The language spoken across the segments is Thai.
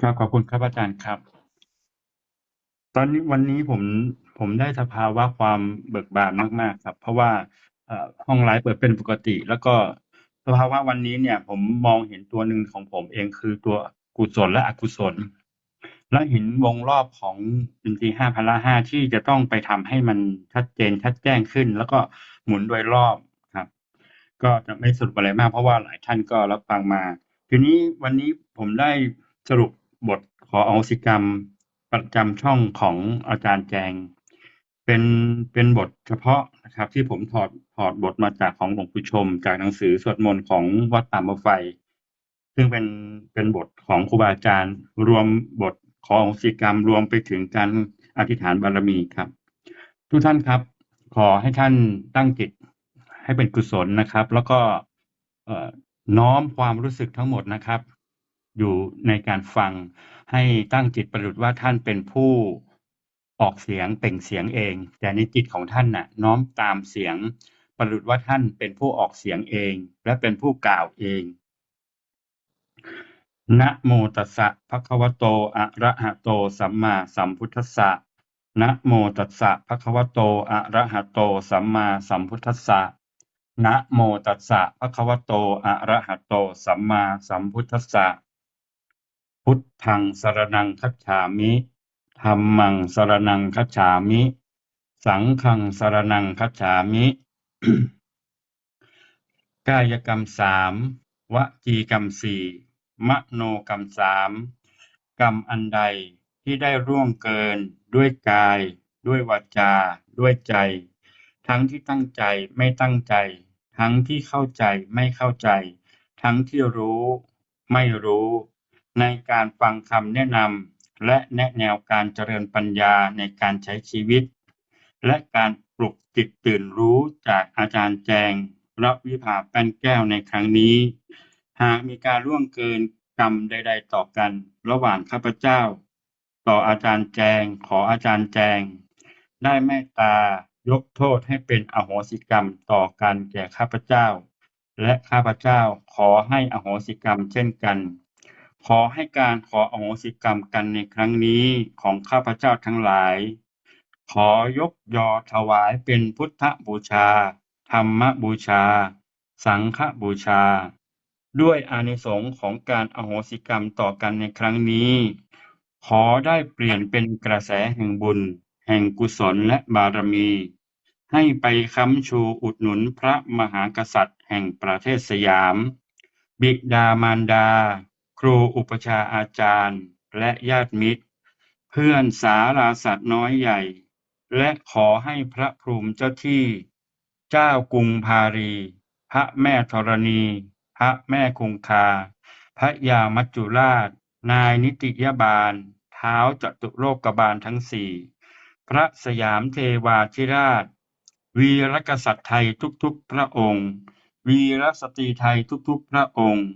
ครับ ขอบคุณครับอาจารย์ครับ ตอนนี้วันนี้ผมผมได้สภาวะความเบิกบานมาก ๆ ครับ เพราะว่าเอ่อห้องไลฟ์เปิดเป็นปกติ แล้วก็สภาวะวันนี้เนี่ย ผมมองเห็นตัวหนึ่งของผมเองคือตัวกุศลและอกุศล และเห็นวงรอบของอินทรีห้าพละห้าที่จะต้องไปทำให้มันชัดเจนชัดแจ้งขึ้น แล้วก็หมุนโดยรอบครับ ก็จะไม่สรุปอะไรมากเพราะว่าหลายท่านก็รับฟังมา ทีนี้วันนี้ผมได้สรุป บทขออโหสิกรรมประจำช่องของอาจารย์แจง เป็นเป็นบทเฉพาะนะครับ ที่ผมถอดถอดบทมาจากของหลวงปู่ชม จากหนังสือสวดมนต์ของวัดตามรถไฟ ซึ่งเป็นเป็นบทของครูบาอาจารย์ รวมบทขออโหสิกรรมรวมไปถึงการอธิษฐานบารมีครับ ทุกท่านครับ ขอให้ท่านตั้งจิตให้เป็นกุศลนะครับ แล้วก็น้อมความรู้สึกทั้งหมดนะครับ อยู่ในการฟัง ให้ตั้งจิตประดุจว่าท่านเป็นผู้ออกเสียงเปล่งเสียงเอง แต่ในจิตของท่านน่ะ น้อมตามเสียง ประดุจว่าท่านเป็นผู้ออกเสียงเอง และเป็นผู้กล่าวเองนะโมตัสสะภะคะวะโตอะระหะโตสัมมาสัมพุทธัสสะนะโมตัสสะภะคะวะโตอะระหะโตสัมมาสัมพุทธัสสะนะโมตัสสะภะคะวะโตอะระหะโตสัมมาสัมพุทธัสสะ พุทธังสรณังคัจฉามิธัมมังสรณังคัจฉามิ สังฆังสรณังคัจฉามิ กายกรรมสามวจีกรรมสี่มโนกรรมสามกรรมอันใดที่ได้ร่วงเกินด้วยกาย ด้วยวาจา ด้วยใจ ทั้งที่ตั้งใจไม่ตั้งใจ ทั้งที่เข้าใจไม่เข้าใจ ทั้งที่รู้ ไม่รู้ ในการฟังคำแนะนำและแนะแนวการเจริญปัญญาในการใช้ชีวิต และการปลุกจิตตื่นรู้จากอาจารย์แจงรับวิภาแป้นแก้วในครั้งนี้ หากมีการล่วงเกินกรรมใด ๆ ต่อกัน ระหว่างข้าพเจ้า ต่ออาจารย์แจงขออาจารย์แจง ได้เมตตายกโทษให้เป็นอโหสิกรรมต่อกันแก่ข้าพเจ้า และข้าพเจ้าขอให้อโหสิกรรมเช่นกัน ขอให้การขออโหสิกรรมกันในครั้งนี้ของข้าพเจ้าทั้งหลาย ขอยกยอถวายเป็นพุทธบูชา ธรรมบูชา สังฆบูชา ด้วยอานิสงส์ของการอโหสิกรรมต่อกันในครั้งนี้ ขอได้เปลี่ยนเป็นกระแสแห่งบุญ แห่งกุศลและบารมี ให้ไปค้ำชูอุดหนุนพระมหากษัตริย์แห่งประเทศสยาม บิดามารดา รูอุปชฌาย์อาจารย์ และญาติมิตร เพื่อนสาราสัตว์น้อยใหญ่ และขอให้พระพรหมเจ้าที่ เจ้ากรุงพารี พระแม่ธรณี พระแม่คงคา พระยามัจจุราช นายนิติยบาล เท้าจตุโลกบาลทั้งสี่ พระสยามเทวาธิราช วีรกษัตริย์ไทยทุกๆพระองค์ วีรสตรีไทยทุกๆพระองค์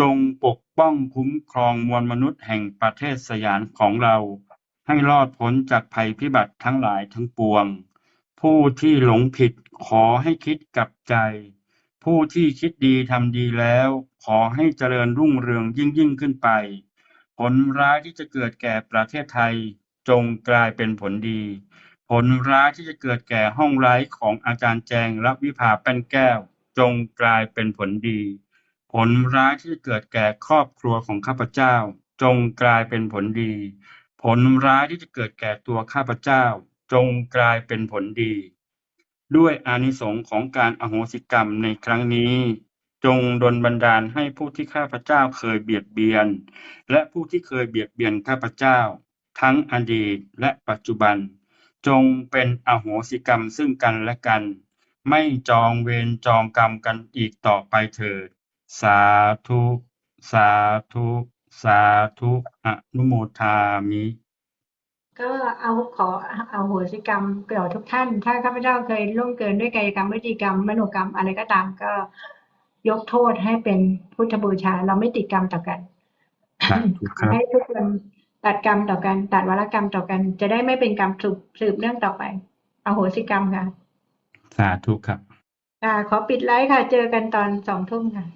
จงปกป้องคุ้มครองมวลมนุษย์แห่งประเทศสยามของเราให้รอดพ้นจากภัยพิบัติทั้งหลายทั้งปวง ผู้ที่หลงผิดขอให้คิดกลับใจ ผู้ที่คิดดีทำดีแล้ว ขอให้เจริญรุ่งเรืองยิ่งยิ่งขึ้นไป ผลร้ายที่จะเกิดแก่ประเทศไทย จงกลายเป็นผลดี ผลร้ายที่จะเกิดแก่ห้องไร้ของอาจารย์แจงรับวิภาแป้นแก้ว จงกลายเป็นผลดี ผลร้ายที่เกิดแก่ครอบครัวของข้าพเจ้า จงกลายเป็นผลดี ผลร้ายที่จะเกิดแก่ตัวข้าพเจ้า จงกลายเป็นผลดี ด้วยอานิสงส์ของการอโหสิกรรมในครั้งนี้ จงดลบันดาลให้ผู้ที่ข้าพเจ้าเคยเบียดเบียน และผู้ที่เคยเบียดเบียนข้าพเจ้า ทั้งอดีตและปัจจุบัน จงเป็นอโหสิกรรมซึ่งกันและกัน ไม่จองเวรจองกรรมกันอีกต่อไปเถิด สาธุ สาธุ สาธุอนุโมทามิ ก็เอาขอเอาโหสิกรรมเกี่ยวทุกท่าน ถ้าข้าพเจ้าเคยล่วงเกินด้วยกายกรรมวิจีกรรม มโนกรรมอะไรก็ตามก็ยกโทษให้เป็นพุทธบูชา เราไม่ติดกรรมต่อกันสาธุครับให้ทุกคนตัดกรรมต่อกันตัดวรกรรมต่อกัน จะได้ไม่เป็นกรรมสืบสืบเนื่องต่อไปอโหสิกรรมค่ะ สาธุครับค่ะขอปิดไลฟ์ค่ะ เจอกันตอนสองทุ่มค่ะ